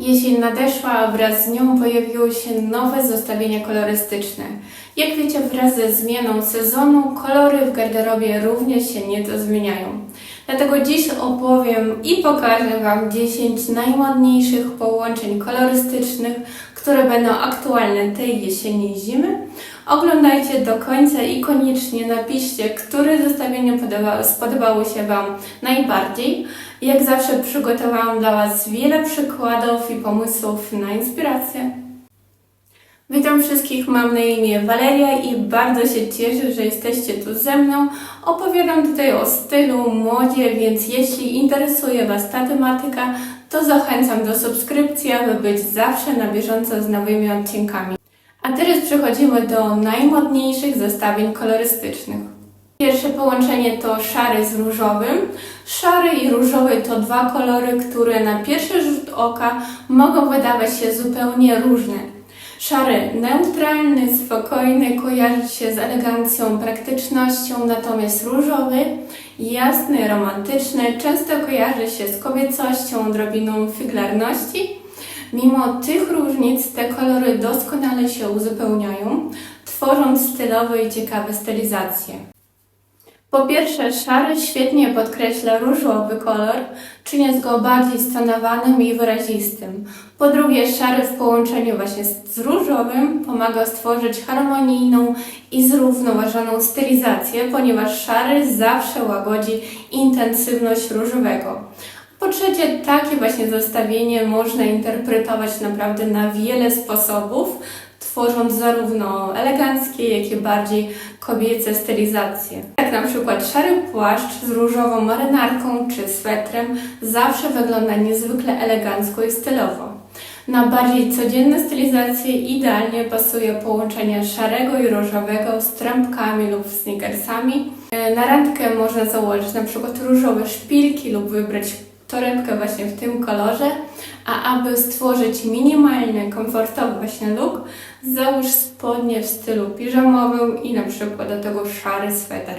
Jesień nadeszła, a wraz z nią pojawiły się nowe zestawienia kolorystyczne. Jak wiecie, wraz ze zmianą sezonu kolory w garderobie również się nieco zmieniają. Dlatego dziś opowiem i pokażę Wam 10 najładniejszych połączeń kolorystycznych, które będą aktualne tej jesieni i zimy. Oglądajcie do końca i koniecznie napiszcie, które zestawienia podoba, spodobały się Wam najbardziej. Jak zawsze przygotowałam dla Was wiele przykładów i pomysłów na inspirację. Witam wszystkich, mam na imię Waleria i bardzo się cieszę, że jesteście tu ze mną. Opowiadam tutaj o stylu, modzie, więc jeśli interesuje Was ta tematyka, to zachęcam do subskrypcji, aby być zawsze na bieżąco z nowymi odcinkami. A teraz przechodzimy do najmodniejszych zestawień kolorystycznych. Pierwsze połączenie to szary z różowym. Szary i różowy to dwa kolory, które na pierwszy rzut oka mogą wydawać się zupełnie różne. Szary neutralny, spokojny, kojarzy się z elegancją, praktycznością, natomiast różowy, jasny, romantyczny, często kojarzy się z kobiecością, odrobiną figlarności. Mimo tych różnic te kolory doskonale się uzupełniają, tworząc stylowe i ciekawe stylizacje. Po pierwsze, szary świetnie podkreśla różowy kolor, czyniąc go bardziej stonowanym i wyrazistym. Po drugie, szary w połączeniu właśnie z różowym pomaga stworzyć harmonijną i zrównoważoną stylizację, ponieważ szary zawsze łagodzi intensywność różowego. Po trzecie, takie właśnie zestawienie można interpretować naprawdę na wiele sposobów, tworząc zarówno eleganckie, jak i bardziej kobiece stylizacje. Jak na przykład szary płaszcz z różową marynarką czy swetrem zawsze wygląda niezwykle elegancko i stylowo. Na bardziej codzienne stylizacje idealnie pasuje połączenie szarego i różowego z trampkami lub sneakersami. Na randkę można założyć przykład różowe szpilki lub wybrać torebkę właśnie w tym kolorze, a aby stworzyć minimalny, komfortowy właśnie look, załóż spodnie w stylu piżamowym i na przykład do tego szary sweter.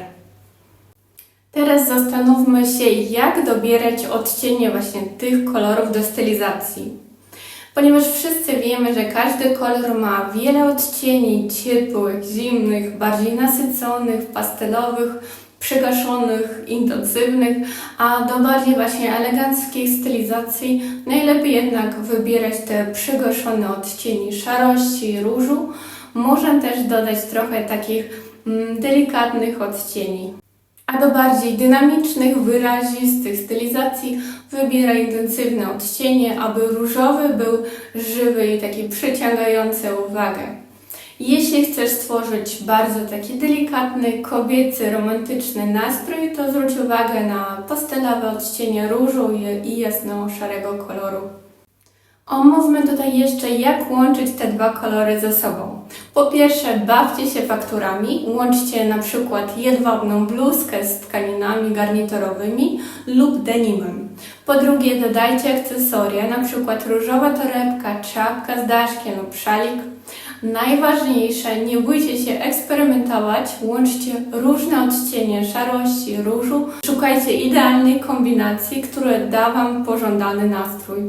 Teraz zastanówmy się, jak dobierać odcienie właśnie tych kolorów do stylizacji. Ponieważ wszyscy wiemy, że każdy kolor ma wiele odcieni ciepłych, zimnych, bardziej nasyconych, pastelowych, przygaszonych, intensywnych, a do bardziej właśnie eleganckiej stylizacji najlepiej jednak wybierać te przygaszone odcieni szarości, różu. Można też dodać trochę takich mm, delikatnych odcieni. A do bardziej dynamicznych, wyrazistych stylizacji wybiera intensywne odcienie, aby różowy był żywy i taki przyciągający uwagę. Jeśli chcesz stworzyć bardzo taki delikatny, kobiecy, romantyczny nastrój, to zwróć uwagę na pastelowe odcienie różu i jasno-szarego koloru. Omówmy tutaj jeszcze, jak łączyć te dwa kolory ze sobą. Po pierwsze, bawcie się fakturami, łączcie na przykład jedwabną bluzkę z tkaninami garniturowymi lub denimem. Po drugie, dodajcie akcesoria, na przykład różowa torebka, czapka z daszkiem lub szalik. Najważniejsze, nie bójcie się eksperymentować, łączcie różne odcienie szarości, różu, szukajcie idealnej kombinacji, która da Wam pożądany nastrój.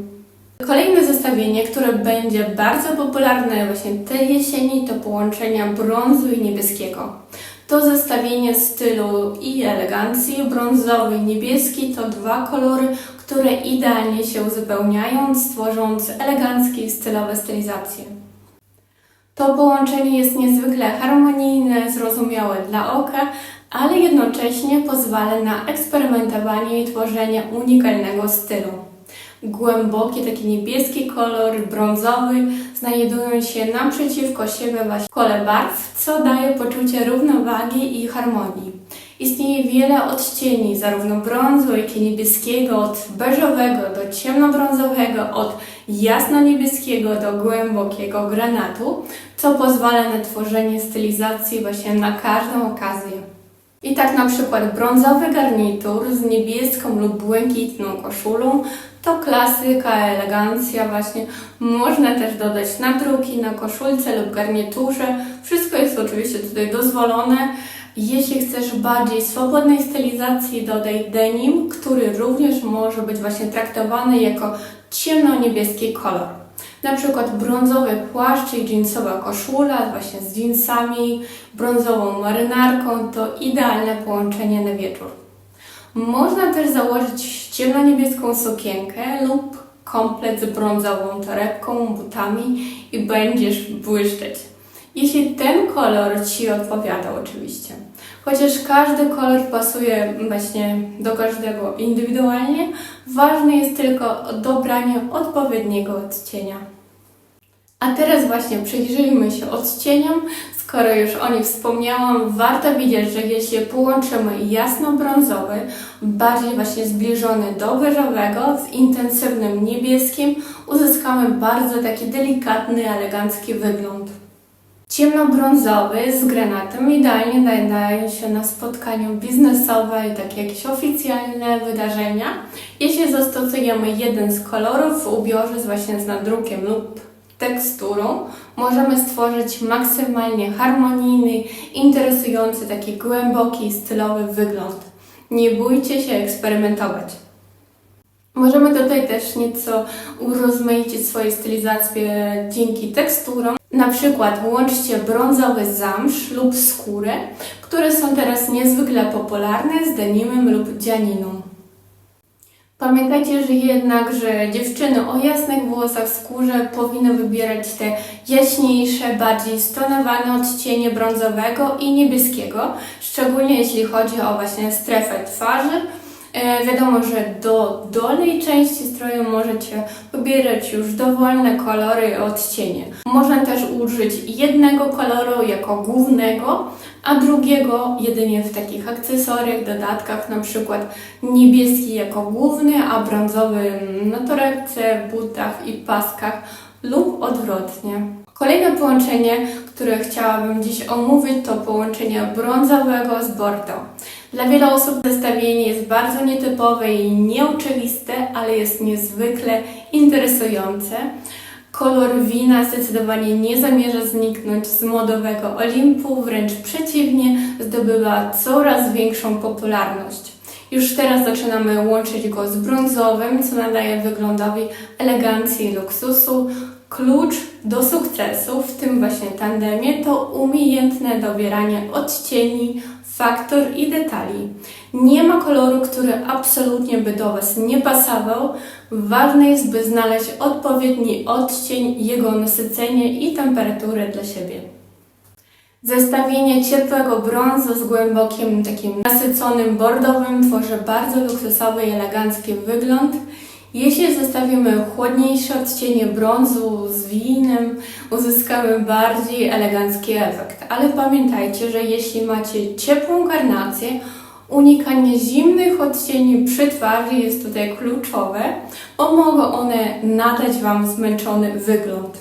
Kolejne zestawienie, które będzie bardzo popularne właśnie tej jesieni, to połączenia brązu i niebieskiego. To zestawienie stylu i elegancji, brązowy i niebieski to dwa kolory, które idealnie się uzupełniają, stworząc eleganckie i stylowe stylizacje. To połączenie jest niezwykle harmonijne, zrozumiałe dla oka, ale jednocześnie pozwala na eksperymentowanie i tworzenie unikalnego stylu. Głęboki, taki niebieski kolor, brązowy znajdują się naprzeciwko siebie właśnie w kole barw, co daje poczucie równowagi i harmonii. Istnieje wiele odcieni, zarówno brązu, jak i niebieskiego, od beżowego do ciemnobrązowego, od jasno-niebieskiego do głębokiego granatu, co pozwala na tworzenie stylizacji właśnie na każdą okazję. I tak na przykład brązowy garnitur z niebieską lub błękitną koszulą to klasyka, elegancja właśnie. Można też dodać nadruki na koszulce lub garniturze. Wszystko jest oczywiście tutaj dozwolone. Jeśli chcesz bardziej swobodnej stylizacji, dodaj denim, który również może być właśnie traktowany jako ciemno-niebieski kolor. Na przykład brązowy płaszcz i jeansowa koszula właśnie z jeansami, brązową marynarką to idealne połączenie na wieczór. Można też założyć ciemno-niebieską sukienkę lub komplet z brązową torebką, butami i będziesz błyszczeć. Jeśli ten kolor Ci odpowiada oczywiście. Chociaż każdy kolor pasuje właśnie do każdego indywidualnie, ważne jest tylko dobranie odpowiedniego odcienia. A teraz właśnie przyjrzyjmy się odcieniom. Skoro już o nich wspomniałam, warto widzieć, że jeśli połączymy jasno-brązowy, bardziej właśnie zbliżony do beżowego z intensywnym niebieskim, uzyskamy bardzo taki delikatny, elegancki wygląd. Ciemnobrązowy z granatem idealnie nadają się na spotkaniu biznesowe i takie jakieś oficjalne wydarzenia. Jeśli zastosujemy jeden z kolorów w ubiorze z właśnie z nadrukiem lub teksturą, możemy stworzyć maksymalnie harmonijny, interesujący, taki głęboki, stylowy wygląd. Nie bójcie się eksperymentować. Możemy tutaj też nieco urozmaicić swoje stylizacje dzięki teksturom. Na przykład łączcie brązowy zamsz lub skórę, które są teraz niezwykle popularne z denimem lub dzianiną. Pamiętajcie, że jednak, że dziewczyny o jasnych włosach, skórze powinny wybierać te jaśniejsze, bardziej stonowane odcienie brązowego i niebieskiego, szczególnie jeśli chodzi o właśnie strefę twarzy. E, wiadomo, że do dolnej części stroju możecie wybierać już dowolne kolory i odcienie. Można też użyć jednego koloru jako głównego, a drugiego jedynie w takich akcesoriach, dodatkach, na przykład niebieski jako główny, a brązowy na torebce, butach i paskach lub odwrotnie. Kolejne połączenie, które chciałabym dziś omówić, to połączenie brązowego z bordeaux. Dla wielu osób zestawienie bardzo nietypowe i nieoczywiste, ale jest niezwykle interesujące. Kolor wina zdecydowanie nie zamierza zniknąć z modowego Olimpu, wręcz przeciwnie, zdobywa coraz większą popularność. Już teraz zaczynamy łączyć go z brązowym, co nadaje wyglądowi elegancji i luksusu. Klucz do sukcesu w tym właśnie tandemie to umiejętne dobieranie odcieni, faktor i detali. Nie ma koloru, który absolutnie by do Was nie pasował. Ważne jest, by znaleźć odpowiedni odcień, jego nasycenie i temperaturę dla siebie. Zestawienie ciepłego brązu z głębokim, takim nasyconym bordowym tworzy bardzo luksusowy i elegancki wygląd. Jeśli zestawimy chłodniejsze odcienie brązu z winem, uzyskamy bardziej elegancki efekt. Ale pamiętajcie, że jeśli macie ciepłą karnację, unikanie zimnych odcieni przy twarzy jest tutaj kluczowe, bo mogą one nadać Wam zmęczony wygląd.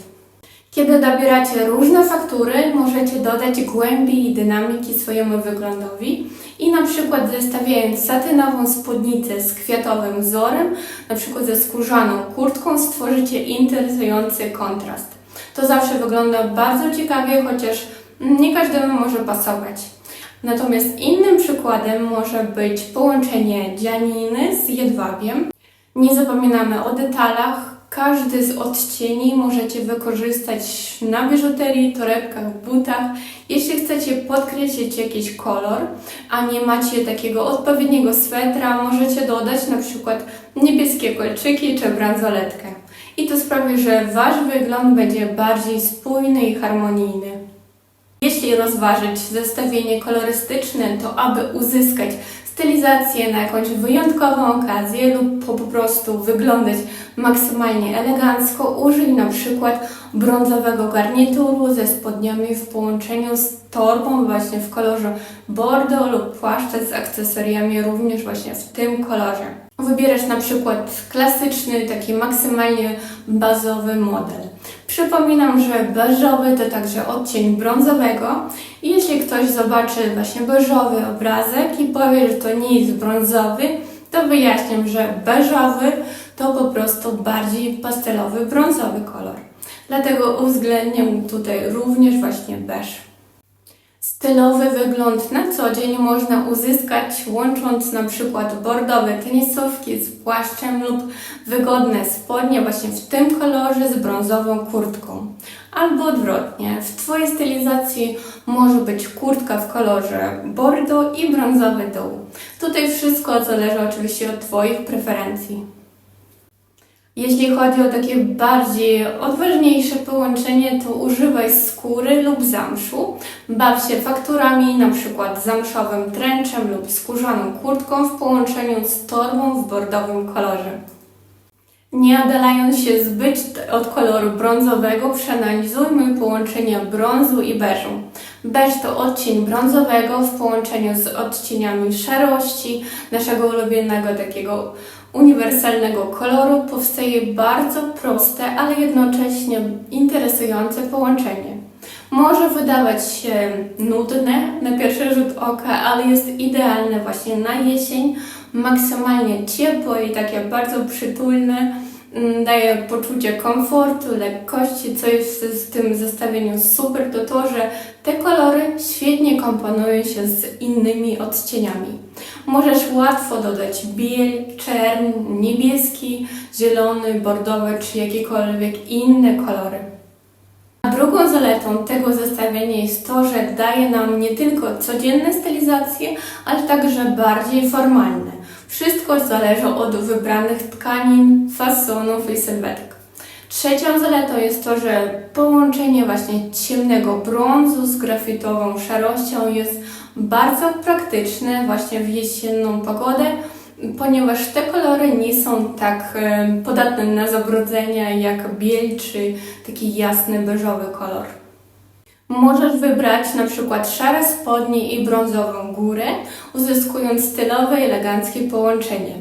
Kiedy dobieracie różne faktury, możecie dodać głębi i dynamiki swojemu wyglądowi i na przykład zestawiając satynową spódnicę z kwiatowym wzorem, na przykład ze skórzaną kurtką, stworzycie interesujący kontrast. To zawsze wygląda bardzo ciekawie, chociaż nie każdemu może pasować. Natomiast innym przykładem może być połączenie dzianiny z jedwabiem. Nie zapominamy o detalach, każdy z odcieni możecie wykorzystać na biżuterii, torebkach, butach. Jeśli chcecie podkreślić jakiś kolor, a nie macie takiego odpowiedniego swetra, możecie dodać na przykład niebieskie kolczyki czy bransoletkę. I to sprawi, że Wasz wygląd będzie bardziej spójny i harmonijny. Jeśli rozważyć zestawienie kolorystyczne, to aby uzyskać stylizację na jakąś wyjątkową okazję lub po, prostu wyglądać maksymalnie elegancko, użyj na przykład brązowego garnituru ze spodniami w połączeniu z torbą właśnie w kolorze bordeaux lub płaszcza z akcesoriami również właśnie w tym kolorze. Wybierasz na przykład klasyczny, taki maksymalnie bazowy model. Przypominam, że beżowy to także odcień brązowego i jeśli ktoś zobaczy właśnie beżowy obrazek i powie, że to nie jest brązowy, to wyjaśniam, że beżowy to po prostu bardziej pastelowy, brązowy kolor. Dlatego uwzględniam tutaj również właśnie beż. Stylowy wygląd na co dzień można uzyskać łącząc na przykład bordowe tenisówki z płaszczem lub wygodne spodnie właśnie w tym kolorze z brązową kurtką. Albo odwrotnie, w Twojej stylizacji może być kurtka w kolorze bordo i brązowy dół. Tutaj wszystko zależy oczywiście od Twoich preferencji. Jeśli chodzi o takie bardziej odważniejsze połączenie, to używaj skóry lub zamszu. Baw się fakturami, na przykład zamszowym tręczem lub skórzaną kurtką w połączeniu z torbą w bordowym kolorze. Nie oddalając się zbyt od koloru brązowego, przeanalizujmy połączenia brązu i beżu. Beż to odcień brązowego w połączeniu z odcieniami szarości, naszego ulubionego takiego uniwersalnego koloru powstaje bardzo proste, ale jednocześnie interesujące połączenie. Może wydawać się nudne na pierwszy rzut oka, ale jest idealne właśnie na jesień, maksymalnie ciepłe i takie bardzo przytulne. Mm, Daje poczucie komfortu, lekkości, co jest w tym zestawieniu super, to to, że te kolory świetnie komponują się z innymi odcieniami. Możesz łatwo dodać biel, czern, niebieski, zielony, bordowy czy jakiekolwiek inne kolory. Drugą zaletą tego zestawienia jest to, że daje nam nie tylko codzienne stylizacje, ale także bardziej formalne. Wszystko zależy od wybranych tkanin, fasonów i sylwetek. Trzecią zaletą jest to, że połączenie właśnie ciemnego brązu z grafitową szarością jest bardzo praktyczne właśnie w jesienną pogodę, ponieważ te kolory nie są tak e, podatne na zabrudzenia jak biel czy taki jasny beżowy kolor. Możesz wybrać na przykład szare spodnie i brązową górę, uzyskując stylowe i eleganckie połączenie.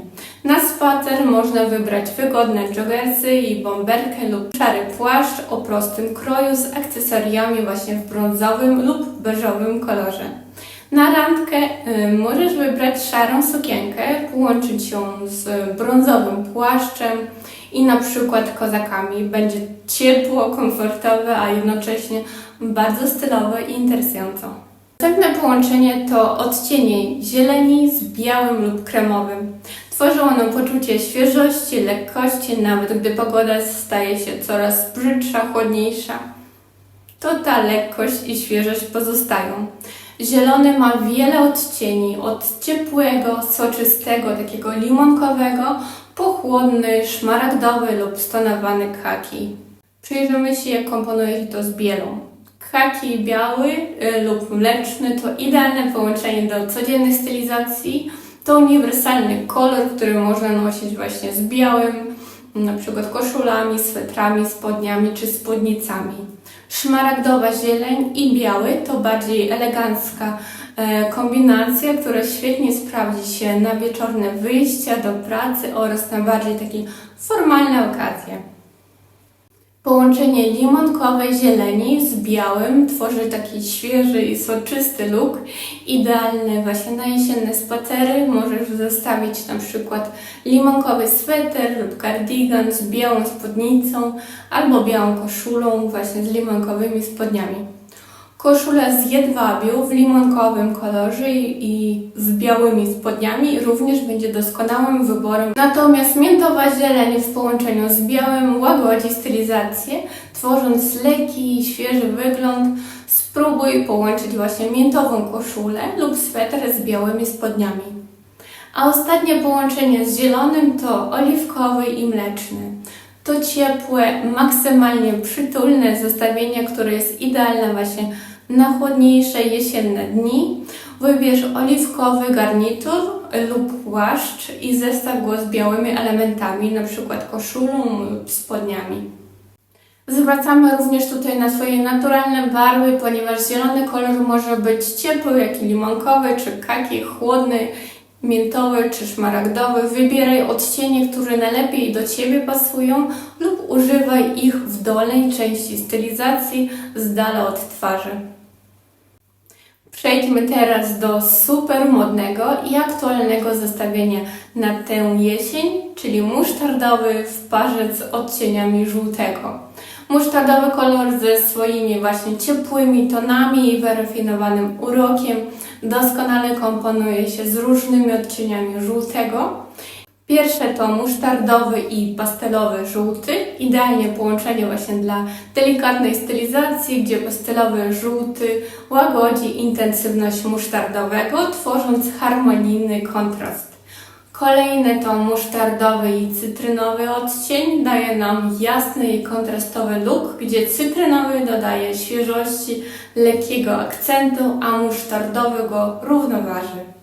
Na spacer można wybrać wygodne joggersy i bomberkę lub szary płaszcz o prostym kroju z akcesoriami właśnie w brązowym lub beżowym kolorze. Na randkę y, możesz wybrać szarą sukienkę, połączyć ją z brązowym płaszczem i na przykład kozakami. Będzie ciepło, komfortowe, a jednocześnie bardzo stylowe i interesująco. Następne połączenie to odcienie zieleni z białym lub kremowym. Tworzy ono poczucie świeżości, lekkości, nawet gdy pogoda staje się coraz brzydsza, chłodniejsza. To ta lekkość i świeżość pozostają. Zielony ma wiele odcieni, od ciepłego, soczystego, takiego limonkowego, po chłodny, szmaragdowy lub stonowany kaki. Przyjrzymy się, jak komponuje się to z bielą. Kaki biały y, lub mleczny to idealne połączenie do codziennych stylizacji. To uniwersalny kolor, który można nosić właśnie z białym, na przykład koszulami, swetrami, spodniami czy spódnicami. Szmaragdowa zieleń i biały to bardziej elegancka e, kombinacja, która świetnie sprawdzi się na wieczorne wyjścia do pracy oraz na bardziej takie formalne okazje. Połączenie limonkowej zieleni z białym tworzy taki świeży i soczysty look, idealny właśnie na jesienne spacery. Możesz zestawić na przykład limonkowy sweter lub kardigan z białą spódnicą albo białą koszulą właśnie z limonkowymi spodniami. Koszula z jedwabiu w limonkowym kolorze i z białymi spodniami również będzie doskonałym wyborem. Natomiast miętowa zieleń w połączeniu z białym łagodzi stylizację, tworząc lekki i świeży wygląd. Spróbuj połączyć właśnie miętową koszulę lub sweter z białymi spodniami. A ostatnie połączenie z zielonym to oliwkowy i mleczny. To ciepłe, maksymalnie przytulne zestawienie, które jest idealne właśnie na chłodniejsze jesienne dni. Wybierz oliwkowy garnitur lub płaszcz i zestaw go z białymi elementami, np. koszulą lub spodniami. Zwracamy również tutaj na swoje naturalne barwy, ponieważ zielony kolor może być ciepły, jak i limonkowy, czy kaki, chłodny, miętowy czy szmaragdowy. Wybieraj odcienie, które najlepiej do Ciebie pasują lub używaj ich w dolnej części stylizacji z dala od twarzy. Przejdźmy teraz do super modnego i aktualnego zestawienia na tę jesień, czyli musztardowy w parze z odcieniami żółtego. Musztardowy kolor ze swoimi właśnie ciepłymi tonami i wyrafinowanym urokiem doskonale komponuje się z różnymi odcieniami żółtego. Pierwsze to musztardowy i pastelowy żółty, idealnie połączenie właśnie dla delikatnej stylizacji, gdzie pastelowy żółty łagodzi intensywność musztardowego, tworząc harmonijny kontrast. Kolejny to musztardowy i cytrynowy odcień daje nam jasny i kontrastowy look, gdzie cytrynowy dodaje świeżości, lekkiego akcentu, a musztardowy go równoważy.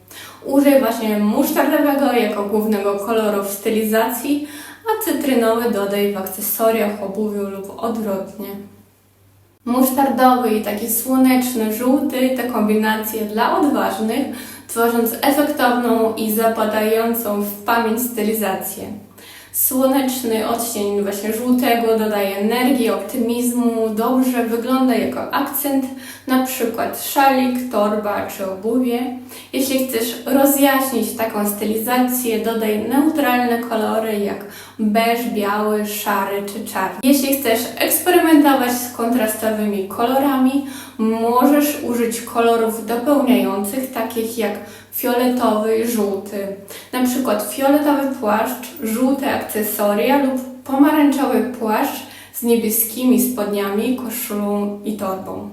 Użyj właśnie musztardowego jako głównego koloru w stylizacji, a cytrynowy dodaj w akcesoriach, obuwiu lub odwrotnie. Musztardowy i taki słoneczny, żółty to kombinacje dla odważnych, tworząc efektowną i zapadającą w pamięć stylizację. Słoneczny odcień właśnie żółtego dodaje energii, optymizmu, dobrze wygląda jako akcent, na przykład szalik, torba czy obuwie. Jeśli chcesz rozjaśnić taką stylizację, dodaj neutralne kolory jak beż, biały, szary czy czarny. Jeśli chcesz eksperymentować z kontrastowymi kolorami, możesz użyć kolorów dopełniających, takich jak fioletowy żółty. Na przykład fioletowy płaszcz, żółte akcesoria lub pomarańczowy płaszcz z niebieskimi spodniami, koszulą i torbą.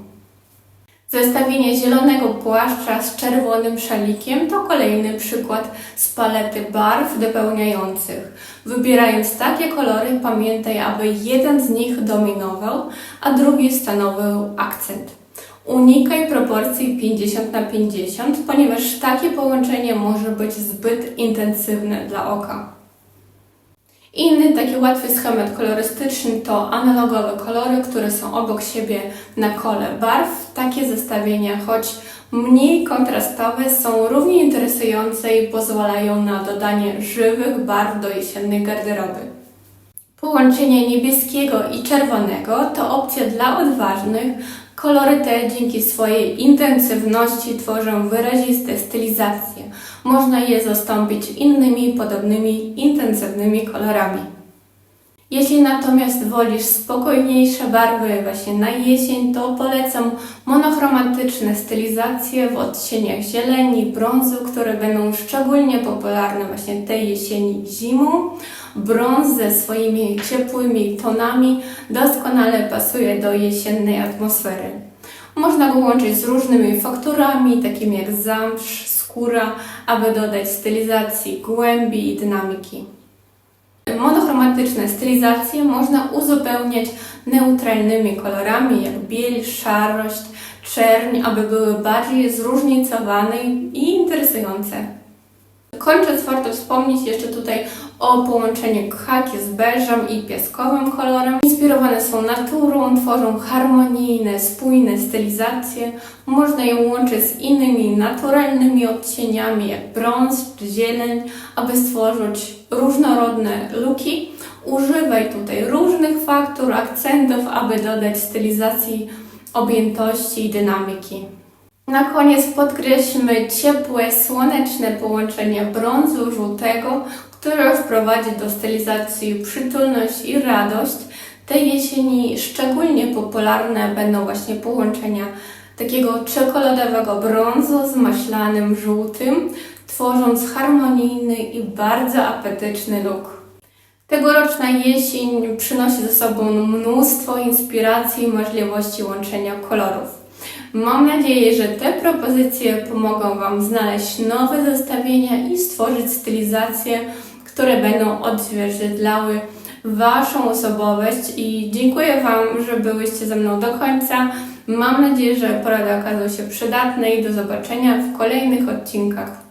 Zestawienie zielonego płaszcza z czerwonym szalikiem to kolejny przykład z palety barw dopełniających. Wybierając takie kolory, pamiętaj, aby jeden z nich dominował, a drugi stanowił akcent. Unikaj proporcji 50 na 50, ponieważ takie połączenie może być zbyt intensywne dla oka. Inny taki łatwy schemat kolorystyczny to analogowe kolory, które są obok siebie na kole barw. Takie zestawienia, choć mniej kontrastowe, są równie interesujące i pozwalają na dodanie żywych barw do jesiennej garderoby. Połączenie niebieskiego i czerwonego to opcja dla odważnych. Kolory te dzięki swojej intensywności tworzą wyraziste stylizacje. Można je zastąpić innymi podobnymi intensywnymi kolorami. Jeśli natomiast wolisz spokojniejsze barwy właśnie na jesień, to polecam monochromatyczne stylizacje w odcieniach zieleni, brązu, które będą szczególnie popularne właśnie tej jesieni zimą. Brąz ze swoimi ciepłymi tonami doskonale pasuje do jesiennej atmosfery. Można go łączyć z różnymi fakturami, takimi jak zamsz, skóra, aby dodać stylizacji głębi i dynamiki. Monochromatyczne stylizacje można uzupełniać neutralnymi kolorami jak biel, szarość, czerń, aby były bardziej zróżnicowane i interesujące. Kończąc, warto wspomnieć jeszcze tutaj o połączeniu khaki z beżem i piaskowym kolorem. Inspirowane są naturą, tworzą harmonijne, spójne stylizacje. Można je łączyć z innymi naturalnymi odcieniami jak brąz czy zieleń, aby stworzyć różnorodne luki. Używaj tutaj różnych faktur, akcentów, aby dodać stylizacji objętości i dynamiki. Na koniec podkreślmy ciepłe, słoneczne połączenie brązu żółtego, które wprowadzi do stylizacji przytulność i radość. Tej jesieni szczególnie popularne będą właśnie połączenia takiego czekoladowego brązu z maślanym żółtym, tworząc harmonijny i bardzo apetyczny look. Tegoroczna jesień przynosi ze sobą mnóstwo inspiracji i możliwości łączenia kolorów. Mam nadzieję, że te propozycje pomogą Wam znaleźć nowe zestawienia i stworzyć stylizacje, które będą odzwierciedlały Waszą osobowość i dziękuję Wam, że byłyście ze mną do końca. Mam nadzieję, że porady okazały się przydatne i do zobaczenia w kolejnych odcinkach.